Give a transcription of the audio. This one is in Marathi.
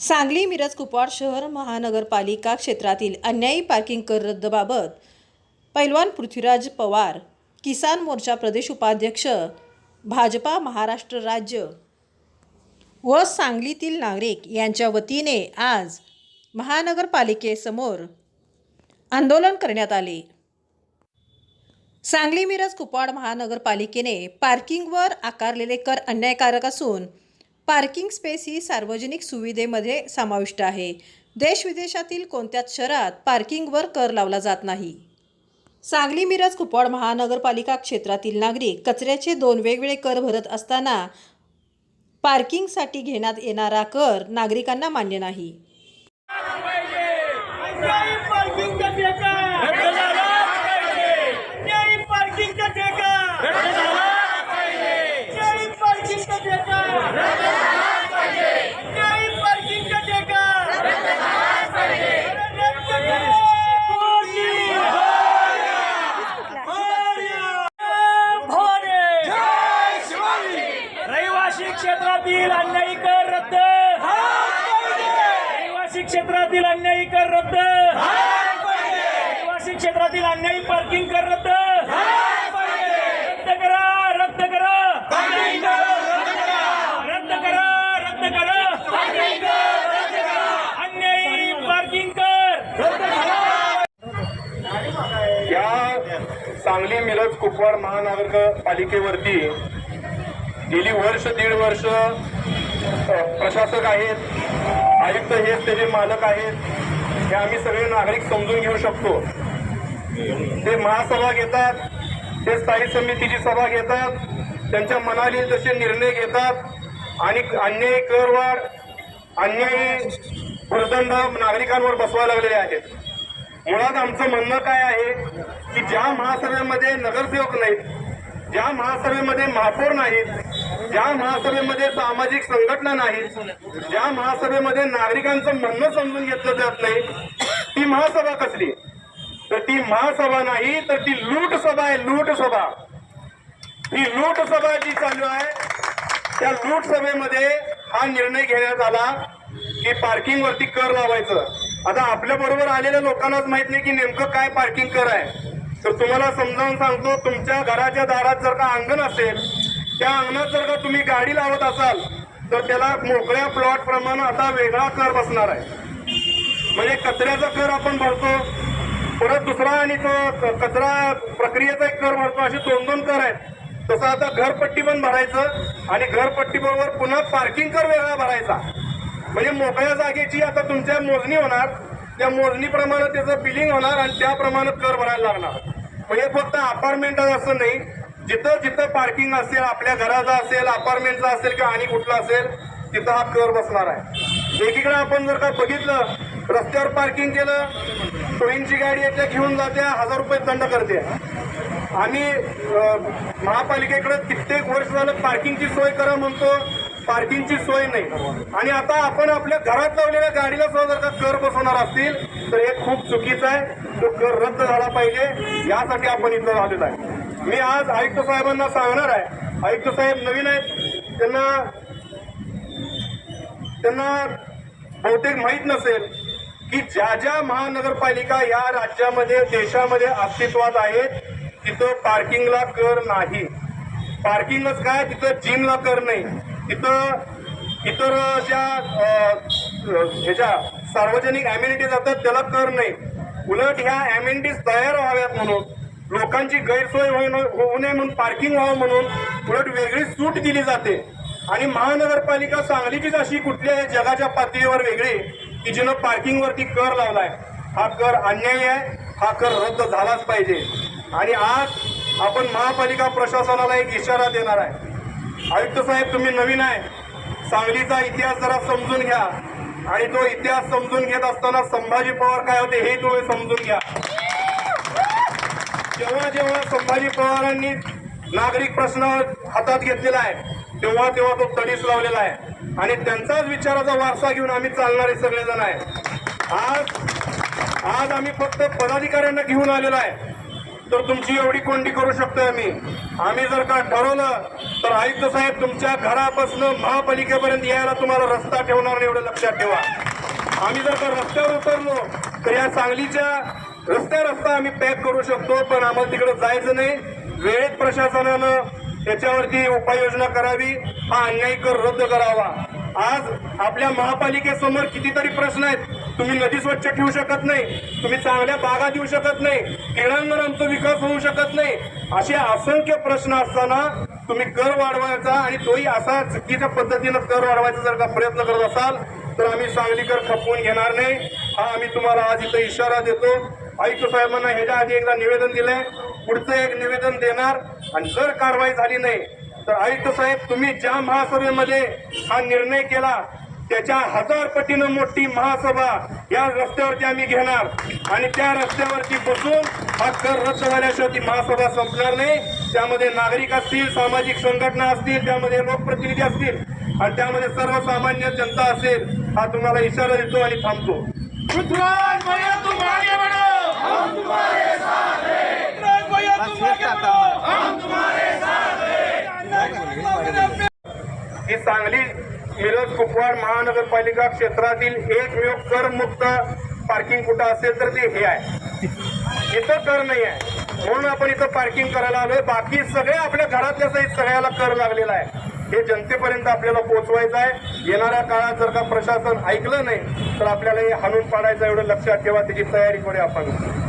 सांगली मिरज कुपवाड शहर महानगरपालिका क्षेत्रातील अन्यायी पार्किंग कर रद्दबाबत पैलवान पृथ्वीराज पवार किसान मोर्चा प्रदेश उपाध्यक्ष भाजपा महाराष्ट्र राज्य व सांगलीतील नागरिक यांच्या वतीने आज महानगरपालिकेसमोर आंदोलन करण्यात आले. सांगली मिरज कुपवाड महानगरपालिकेने पार्किंगवर आकारलेले कर अन्यायकारक असून पार्किंग स्पेस ही सार्वजनिक सुविधेमध्ये समाविष्ट आहे. देश विदेशातील कोणत्याच शहरात पार्किंगवर कर लावला जात नाही. सांगली मिरज कुपवाड महानगरपालिका क्षेत्रातील नागरिक कचऱ्याचे दोन वेगवेगळे कर भरत असताना पार्किंगसाठी घेण्यात येणारा कर नागरिकांना मान्य नाही. क्षेत्रातील अन्यायी कर रद्द. रहिवासी क्षेत्रातील अन्यायी कर रद्द. रहिवासी क्षेत्रातील अन्यायी पार्किंग कर रद्द. रद्द करा रद्द करा. रद्द करा रद्द करा. अन्यायी पार्किंग कर. या सांगली मिरज कुपवाड महानगरपालिकेवरती गेली वर्ष दीड वर्ष प्रशासक आहेत आयुक्त हेच त्याचे मालक आहेत हे आम्ही सगळे नागरिक समजून घेऊ शकतो. ते महासभा घेतात ते स्थायी समितीची सभा घेतात त्यांच्या मनाली जसे निर्णय घेतात आणि अन्यायी करवाढ अन्यायी भूर्दंड नागरिकांवर बसवा लागलेले आहेत. मुळात आमचं म्हणणं काय आहे की ज्या महासभेमध्ये नगरसेवक नाहीत ज्या महासभेमध्ये महापौर नाहीत ज्या महासभेमध्ये सामाजिक संघटना नाही ज्या महासभेमध्ये नागरिकांचं म्हणणं समजून घेतलं जात नाही ती महासभा कसली? तर ती महासभा नाही तर ती लूट सभा आहे लूट सभा. ही लूट सभा जी चालू आहे त्या लूट सभेमध्ये हा निर्णय घेण्यात आला की पार्किंगवरती कर लावायचं. आता आपल्या बरोबर आलेल्या लोकांनाच माहीत नाही की नेमकं काय पार्किंग कर आहे. तर तुम्हाला समजावून सांगतो तुमच्या घराच्या दारात जर का अंगण असेल त्या अंगणात जर का तुम्ही गाडी लावत असाल तर त्याला मोकळ्या प्लॉट प्रमाणे आता वेगळा कर बसणार आहे. म्हणजे कचऱ्याचा कर आपण भरतो परत दुसरा आणि तो कचरा प्रक्रियेचा एक कर भरतो असे दोन दोन कर आहेत. तसं आता घरपट्टी पण भरायचं आणि घरपट्टी बरोबर पुन्हा पार्किंग कर वेगळा भरायचा. म्हणजे मोकळ्या जागेची आता तुमच्या मोजणी होणार त्या मोजणीप्रमाणे त्याचं बिलिंग होणार आणि त्याप्रमाणे कर भरायला लागणार. म्हणजे फक्त अपार्टमेंट असं नाही जिथं जिथं पार्किंग असेल आपल्या घराचा असेल अपार्टमेंटचा असेल किंवा आणि कुठला असेल तिथं हा कर बसणार आहे. एकीकडे आपण जर का बघितलं रस्त्यावर पार्किंग केलं टोईंगची गाडी येते घेऊन जाते हजार रुपये दंड करते. आणि महापालिकेकडे कित्येक वर्ष झालं पार्किंगची सोय करा म्हणतो पार्किंगची सोय नाही. आणि आता आपण आपल्या घरात लावलेल्या गाडीला सुद्धा जर का कर बसवणार असतील तर हे खूप चुकीचं आहे. तो कर रद्द झाला पाहिजे यासाठी आपण इथं झालेलं आहे. मी आज आयुक्त साहेबांना सांगणार आहे. आयुक्त साहेब नवीन आहेत. त्यांना त्यांना बहुतेक माहीत नसेल की ज्या ज्या महानगरपालिका या राज्यामध्ये देशामध्ये अस्तित्वात आहेत तिथं पार्किंगला कर नाही. पार्किंगच काय? तिथं जिमला कर नाही. तिथं इतर ज्या ह्याच्या सार्वजनिक ॲम्युनिटीज असतात त्याला कर नाही. उलट ह्या ॲम्युनिटीज तयार व्हाव्यात म्हणून लोकांची गैरसोय होऊ न- हो- होऊ नये म्हणून पार्किंग व्हावं म्हणून उलट वेगळी सूट दिली जाते. आणि महानगरपालिका सांगलीचीच अशी कुठली आहे जगाच्या पातळीवर वेगळी की जिनं पार्किंगवरती कर लावलाय. हा कर अन्याय आहे हा कर रद्द झालाच पाहिजे. आणि आज आपण महापालिका प्रशासनाला एक इशारा देणार आहे. आयुक्त साहेब तुम्ही नवीन आहे. सांगलीचा इतिहास जरा समजून घ्या. आणि तो इतिहास समजून घेत असताना संभाजी पवार काय होते हे तुम्ही समजून घ्या. जेव्हा जेव्हा संभाजी पवारांनी नागरिक प्रश्न हातात घेतलेला आहे तेव्हा तेव्हा तो तडीस लावलेला आहे. आणि त्यांचाच विचाराचा वारसा घेऊन आम्ही चालणारे सगळेजण आहे. आज आज आम्ही फक्त पदाधिकाऱ्यांना घेऊन आलेलो आहे. तर तुमची एवढी कोंडी करू शकतो आम्ही. आम्ही जर का ठरवलं तर आयुक्त साहेब तुमच्या घरापासून महापालिकेपर्यंत यायला तुम्हाला रस्ता ठेवणार नाही एवढं लक्षात ठेवा. आम्ही जर का रस्त्यावर उतरलो तर या सांगलीच्या रस्त्या रस्ता आम्ही पॅक करू शकतो पण आम्हाला तिकडे जायचं नाही. वेळेत प्रशासनानं त्याच्यावरती उपाययोजना करावी हा अन्याय कर रद्द करावा. आज आपल्या महापालिकेसमोर कितीतरी प्रश्न आहेत. तुम्ही नदी स्वच्छ ठेवू शकत नाही तुम्ही चांगल्या बागा देऊ शकत नाही क्रीडांगणांचा विकास होऊ शकत नाही. असे असंख्य प्रश्न असताना तुम्ही कर वाढवायचा आणि तोही असा चुकीच्या पद्धतीनं कर वाढवायचा जर का प्रयत्न करत असाल तर आम्ही सांगलीकर खपवून घेणार नाही. हा आम्ही तुम्हाला आज इथं इशारा देतो. आयुक्त साहेबांना ह्याच्या आधी एकदा निवेदन दिलंय. पुढचं एक निवेदन देणार. आणि जर कारवाई झाली नाही तर आयुक्त साहेब तुम्ही ज्या महासभेमध्ये हा निर्णय केला त्याच्या हजार पटीनं मोठी महासभा या रस्त्यावरती आम्ही घेणार. आणि त्या रस्त्यावरती बसून हा कर रद्द झाल्याशिवाय ती महासभा संपणार नाही. त्यामध्ये नागरिक असतील सामाजिक संघटना असतील त्यामध्ये लोकप्रतिनिधी असतील आणि त्यामध्ये सर्वसामान्य जनता असेल हा तुम्हाला इशारा देतो आणि थांबतो. सांगली मिरज कुपवाड महानगरपालिका क्षेत्रातील एकमेव करमुक्त पार्किंग कुठं असेल तर ते हे आहे. इथं कर नाही आहे. म्हणून आपण इथं पार्किंग करायला आलोय. बाकी सगळे आपल्या घरातल्या सहित सगळ्याला कर लागलेला आहे. हे जनतेपर्यंत आपल्याला पोहोचवायचं आहे. येणाऱ्या काळात जर का प्रशासन ऐकलं नाही तर आपल्याला हे हाणून पाडायचं एवढं लक्षात ठेवा. त्याची तयारी करूया आपण.